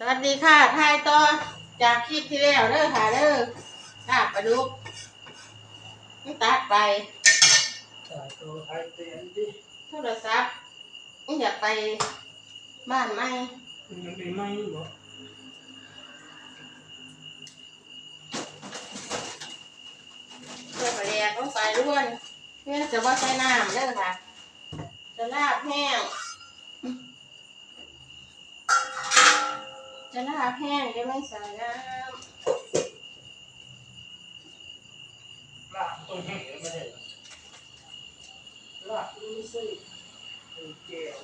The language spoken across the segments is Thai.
สวัสดีค่ะทายต่อจากคลิปที่แล้วเด้อค่ะเด้อลาบปลาดุกไม่ตัดไปถ่ายตัวถ่ายเตียนดิโทรศัพท์ไม่อยากไปบ้านไหมมันยังไม่ไหมบ่เพื่อไปแลกต้องไปด้วนเพื่อจะว่าใช้น้ำเด้อค่ะจะลาบแห้ง จะลาบแห้งจะไม่ใส่น้ำลากตรงแห้งไม่ได้ลากนี่ไม่ใช่เป็นแก้ว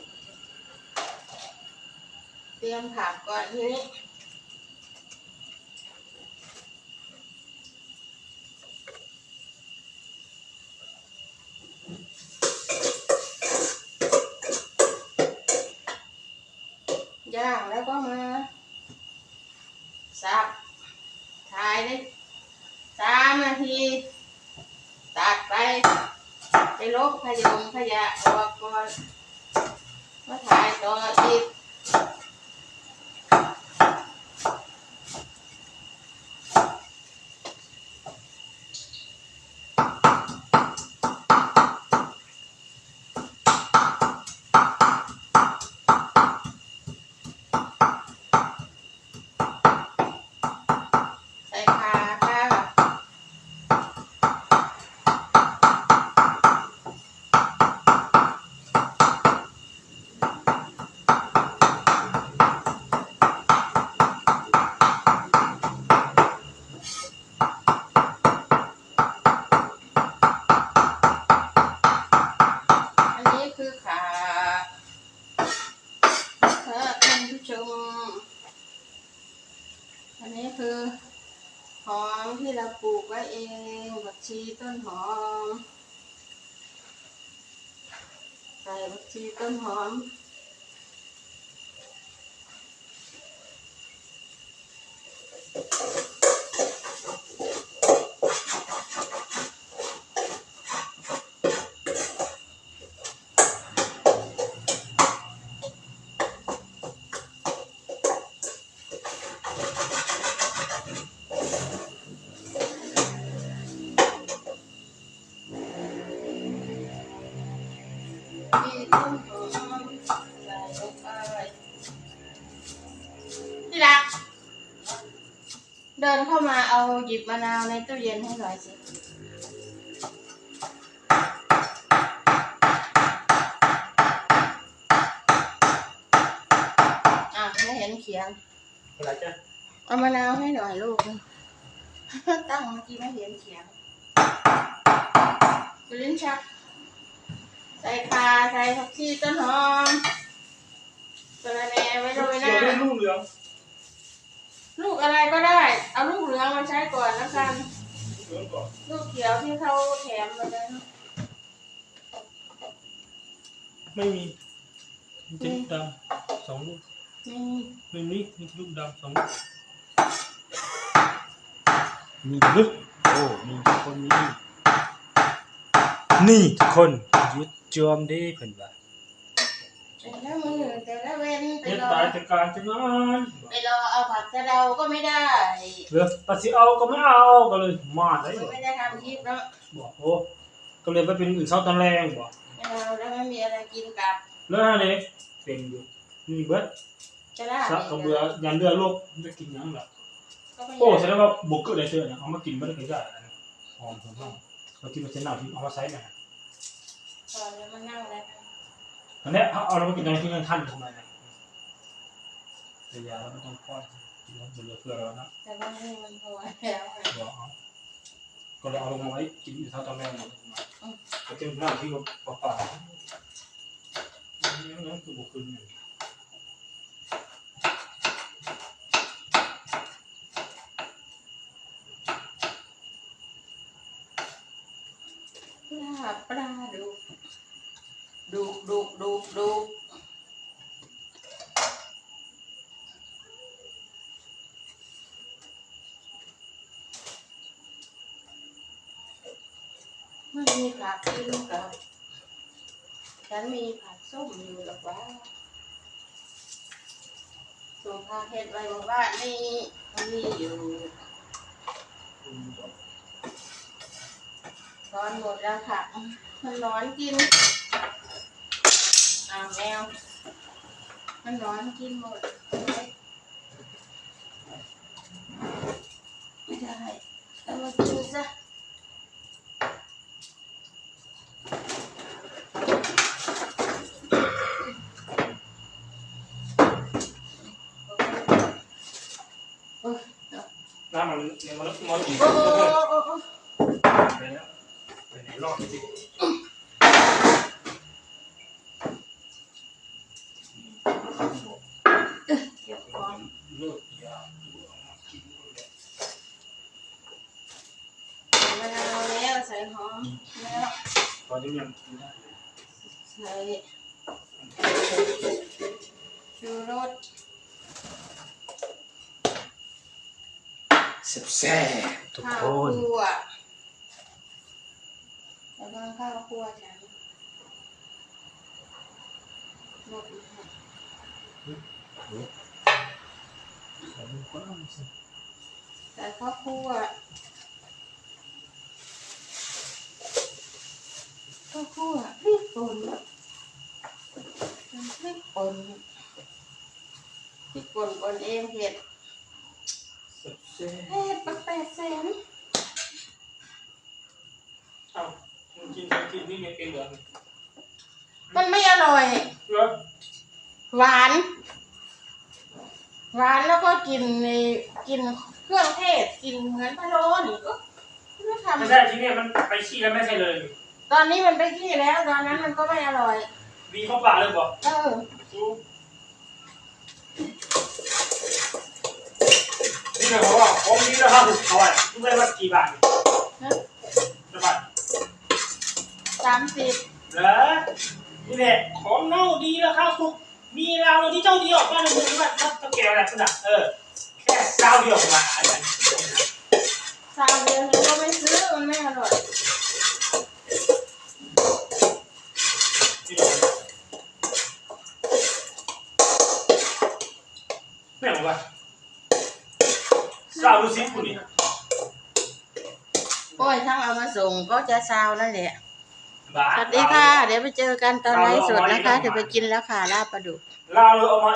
ำเตรียมผักก่อนทีนี้ย่างแล้วก็มา สับถ่ายได้สามนาที ตัดไป ไปลบขยงขยะออกก่อนมาถ่ายต่ออีก ใส่ขาค่ะอันนี้คือขาค่ะท่านผู้ชม อันนี้ คือหอมที่เราปลูกไว้เองบักชีต้นหอมใส่บักชีต้นหอม ที่ต้นหอมใส่ลงไปที่รัก เดินเข้ามาเอาหยิบมะนาวในตู้เย็นให้หน่อยสิ อะไม่เห็นเขียง อะไรจ้ะเอามะนาวให้หน่อยลูกนึงตั้งเมื่อกี้ไม่เห็นเขียงจุลินชัก ใส่คาใส่ผักชีต้นหอมสะระแหน่ไว้โรยหเดี๋น้ายวได้ลูกเหลืองลูกอะไรก็ได้ เอาลูกเหลืองมาใช้ก่อนแล้วกันเหลืองก่อนลูกเขียวที่เขาแถมมาเลยไม่มีมีแต่ลูกดำสองลูกนี่ไม่มีมีแต่ลูกดำสองลูกมีลึกโอ้มีทุกคนมีนี่ทุกคนยึด จอมเด้เพิ่นว่าแต่ละมือแต่ละเว้นไปเฮ็ดรอตายแต่การจะงานไปรอเอาผักกระเดาก็ไม่ได้เหลือตัดสิเอาก็ไม่เอาก็เลยมาได้บ่ไม่ได้ทำคลิปเนาะบอกโอ้ก็เลยไปเป็นอื่นเช้าตอนแรงบ่ไม่เอาแล้วไม่มีอะไรกินกลับแล้วอันนี้เป็นอยู่มีเบิดจะได้สักกระเบือยันเรือโลกจะกินหยังล่ะก็ไม่โอ้อยากแสดงว่าบุกเกิดอะไรเชื่อเนี่ยเอามากินไม่ได้กินได้อันนี้หอมผมว่าเรากินมาเส้นหนาที่เอามาใช้เนี่ย ก่อนแล้วมานั่งแล้วอันเนี้ยเอาเอาเรามากินตอนที่ยังทันทำไมเนี่ยแต่ยาเราไม่ต้องป้อนกินแล้วเหลือเพื่อเรานะแต่บางทีมันพอแล้วอะบอกเอาก็เลยเอาลงมาไว้กินอยู่เท่าตอนแรกหมดก็เต็มหน้าที่ก็ป่าป่าๆนี่นั่นคือบุกขึ้นเนี่ย ลาปลาดุกดุกดุกดุกดุกไม่มีผักกินกับฉันมีผักส้มอยู่หรอกว่าส่งพาเฮ็ดไว้บอกว่านี่มีอยู่ ร้อนหมดแล้วค่ะ มันร้อนกินอ้าวแมว มันร้อนกินหมดไม่ได้เอามากินซะโอ้ยน้ำมันเนี่ยมันมันอีกโอ้โอ้โอ้โอ้ ไหนรอบสิเก็บของเลิกยามะนาวแล้วใส่หอมแล้วตอนนี้ยังกินได้ใส่ชูรสแซ่บๆทุกข้าวคน คั่ว แล้วก็ข้าวคั่วฉันหมดแล้วค่ะใส่ข้าวคั่วข้าวคั่วพริกป่นพริกป่นพริกป่นป่นเองเผ็ดเผ็ดปักแปดแสน เอ้ามึง กินกินนี่เองเหรอมันไม่อร่อย เหรอหวาน หวานแล้วก็กินในกินเครื่องเทศกินเหมือนพะโล้นี่ก็ไม่ไม่ทำใช่ที่เนี่ยมันไปขี้แล้วไม่ใช่เลยตอนนี้มันไปที่แล้วตอนนั้นมันก็ไม่อร่อย วีเข้าป่าเลยบอกเออนี่เขาบอกว่าของนี้ราคาถูกเขาอะรู้ไหมว่ากี่บาทฮะกี่บาท สามสิบเหรอนี่แหละของเน่าดีราคาถูกมีเราที่เจ้าเดียวบ้านในเมืองว่าถ้าถ้าแกอะไรขนาดเออแค่เจ้าเดียวมาอะไรสามเดือนหนูก็ไม่ซื้อมันไม่อร่อยไม่เอาวะเศร้าดูสิคุณนี่โอ้ยทั้งเอามาส่งก็จะซาวนั่นแหละบ้า สวัสดีค่ะ เดี๋ยวไปเจอกันตอนไลฟ์สดนะคะ เดี๋ยวไปกินแล้วค่ะลาบปลาดุก เราเอามา